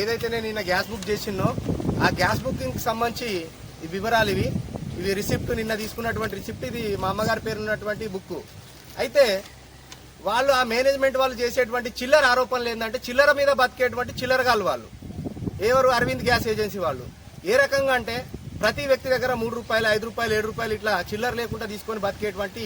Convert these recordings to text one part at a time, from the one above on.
ఏదైతే నేను నిన్న గ్యాస్ బుక్ చేసినో ఆ గ్యాస్ బుకింగ్కి సంబంధించి ఈ వివరాలు ఇవి. ఇవి రిసిప్ట్ నిన్న తీసుకున్నటువంటి రిసిప్ట్ ఇది మా అమ్మగారి పేరు ఉన్నటువంటి బుక్ అయితే వాళ్ళు ఆ మేనేజ్మెంట్ వాళ్ళు చేసేటువంటి చిల్లర ఆరోపణలు ఏంటంటే చిల్లర మీద బతికేటువంటి చిల్లరగాళ్ళు వాళ్ళు. ఎవరు? అరవింద్ గ్యాస్ ఏజెన్సీ వాళ్ళు. ఏ రకంగా అంటే ప్రతి వ్యక్తి దగ్గర మూడు రూపాయలు ఐదు రూపాయలు ఏడు రూపాయలు ఇట్లా చిల్లర లేకుండా తీసుకొని బతికేటువంటి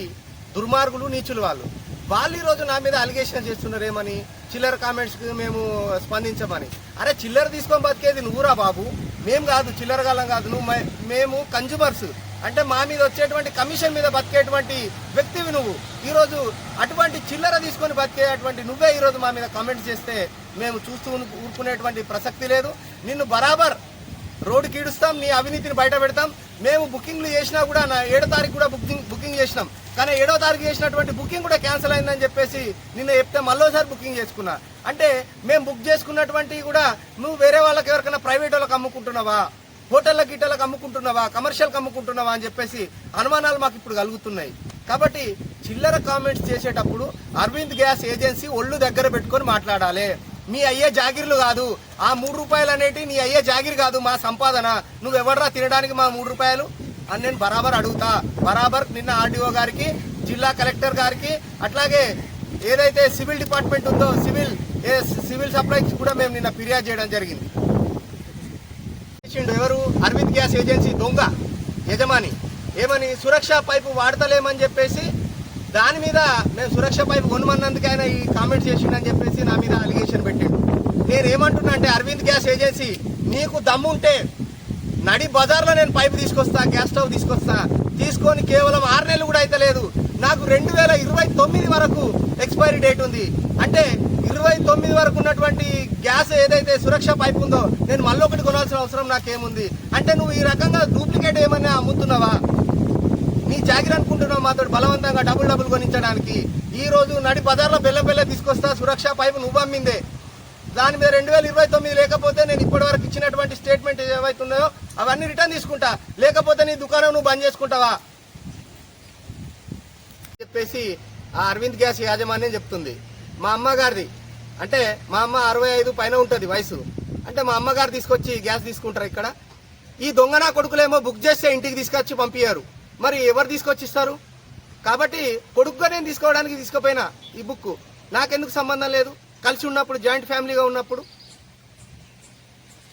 దుర్మార్గులు నీచులు వాళ్ళు. వాళ్ళు ఈ రోజు నా మీద అలిగేషన్ చేస్తున్నారేమని చిల్లర కామెంట్స్ మేము స్పందించమని. అరే చిల్లర తీసుకొని బతికేది నువ్వురా బాబు? మేము కాదు చిల్లర కాలం కాదు. నువ్వు మేము కన్జ్యూమర్స్ అంటే మా మీద వచ్చేటువంటి కమిషన్ మీద బతికేటువంటి వ్యక్తివి నువ్వు. ఈ రోజు అటువంటి చిల్లర తీసుకొని బతికేటువంటి నువ్వే ఈ రోజు మా మీద కామెంట్ చేస్తే మేము చూస్తూ ఊరుకునేటువంటి ప్రసక్తి లేదు. నిన్ను బరాబర్ రోడ్డు కీడుస్తాం నీ అవినీతిని బయట పెడతాం. మేము బుకింగ్లు చేసినా కూడా నా ఏడో తారీఖు కూడా బుకింగ్ బుకింగ్ చేసినాం. కానీ ఏడో తారీఖు చేసినటువంటి బుకింగ్ కూడా క్యాన్సిల్ అయిందని చెప్పేసి నిన్న చెప్తే మళ్ళోసారి బుకింగ్ చేసుకున్నా. అంటే మేము బుక్ చేసుకున్నటువంటి కూడా నువ్వు వేరే వాళ్ళకి ఎవరికైనా ప్రైవేట్ వాళ్ళకి అమ్ముకుంటున్నావా? హోటళ్ళ గిట్టలకు అమ్ముకుంటున్నావా? కమర్షియల్కి అమ్ముకుంటున్నావా అని చెప్పేసి అనుమానాలు మాకు ఇప్పుడు కలుగుతున్నాయి. కాబట్టి చిల్లర కామెంట్స్ చేసేటప్పుడు అరవింద్ గ్యాస్ ఏజెన్సీ ఒళ్ళు దగ్గర పెట్టుకొని మాట్లాడాలి. మీ అయ్యే జాగిర్లు కాదు. ఆ మూడు రూపాయలు అనేటి నీ అయ్యే జాగిర్ కాదు మా సంపాదన. నువ్వెవడరా తినడానికి మా మూడు రూపాయలు? అని నేను బరాబర్ అడుగుతా. బరాబర్ నిన్న ఆర్డీఓ గారికి జిల్లా కలెక్టర్ గారికి అట్లాగే ఏదైతే సివిల్ డిపార్ట్మెంట్ ఉందో సివిల్ ఏ సివిల్ సప్లైకి కూడా మేము నిన్న ఫిర్యాదు చేయడం జరిగింది. చేసిండు ఎవరు? అరవింద్ గ్యాస్ ఏజెన్సీ దొంగ యజమాని. ఏమని సురక్ష పైపు వాడతలేమని చెప్పేసి దాని మీద మేము సురక్ష పైపు కొనమన్నందుకు ఆయన ఈ కామెంట్ చేసిండని చెప్పేసి నా మీద అలిగేషన్ పెట్టిండు. నేను ఏమంటున్నా అంటే అరవింద్ గ్యాస్ ఏజెన్సీ నీకు దమ్ము ఉంటే నడి బజార్లో నేను పైపు తీసుకొస్తా గ్యాస్ స్టవ్ తీసుకొస్తా. తీసుకొని కేవలం ఆరు నెలలు కూడా అయితే లేదు. నాకు రెండు వేల ఇరవై తొమ్మిది వరకు ఎక్స్పైరీ డేట్ ఉంది. అంటే ఇరవై తొమ్మిది వరకు ఉన్నటువంటి గ్యాస్ ఏదైతే సురక్ష పైప్ ఉందో నేను మళ్ళీ ఒకటి కొనాల్సిన అవసరం నాకేముంది? అంటే నువ్వు ఈ రకంగా డూప్లికేట్ ఏమన్నా అమ్ముతున్నావా? నీ జాగిర్ అనుకుంటున్నావు మాతో బలవంతంగా డబుల్ డబుల్ కొనించడానికి. ఈ రోజు నడి బజార్లో బెల్ల బెల్ల తీసుకొస్తా సురక్ష పైపు నువ్వు అమ్మిందే. దాని మీద రెండు వేల ఇరవై తొమ్మిది లేకపోతే నేను ఇప్పటివరకు ఇచ్చినటువంటి స్టేట్మెంట్ ఏవైతున్నాయో అవన్నీ రిటర్న్ తీసుకుంటా. లేకపోతే నీ దుకాణం నువ్వు బంద్ చేసుకుంటావా? చెప్పేసి ఆ అరవింద్ గ్యాస్ యాజమాన్యం చెప్తుంది. మా అమ్మగారిది. అంటే మా అమ్మ అరవై ఐదు పైన ఉంటుంది వయసు. అంటే మా అమ్మగారు తీసుకొచ్చి గ్యాస్ తీసుకుంటారు ఇక్కడ. ఈ దొంగ నా కొడుకులేమో బుక్ చేస్తే ఇంటికి తీసుకొచ్చి పంపించారు మరి ఎవరు తీసుకొచ్చి ఇస్తారు కాబట్టి కొడుకుగా నేను తీసుకోవడానికి తీసుకుపోయినా ఈ బుక్ నాకెందుకు సంబంధం లేదు? కలిసి ఉన్నప్పుడు జాయింట్ ఫ్యామిలీగా ఉన్నప్పుడు.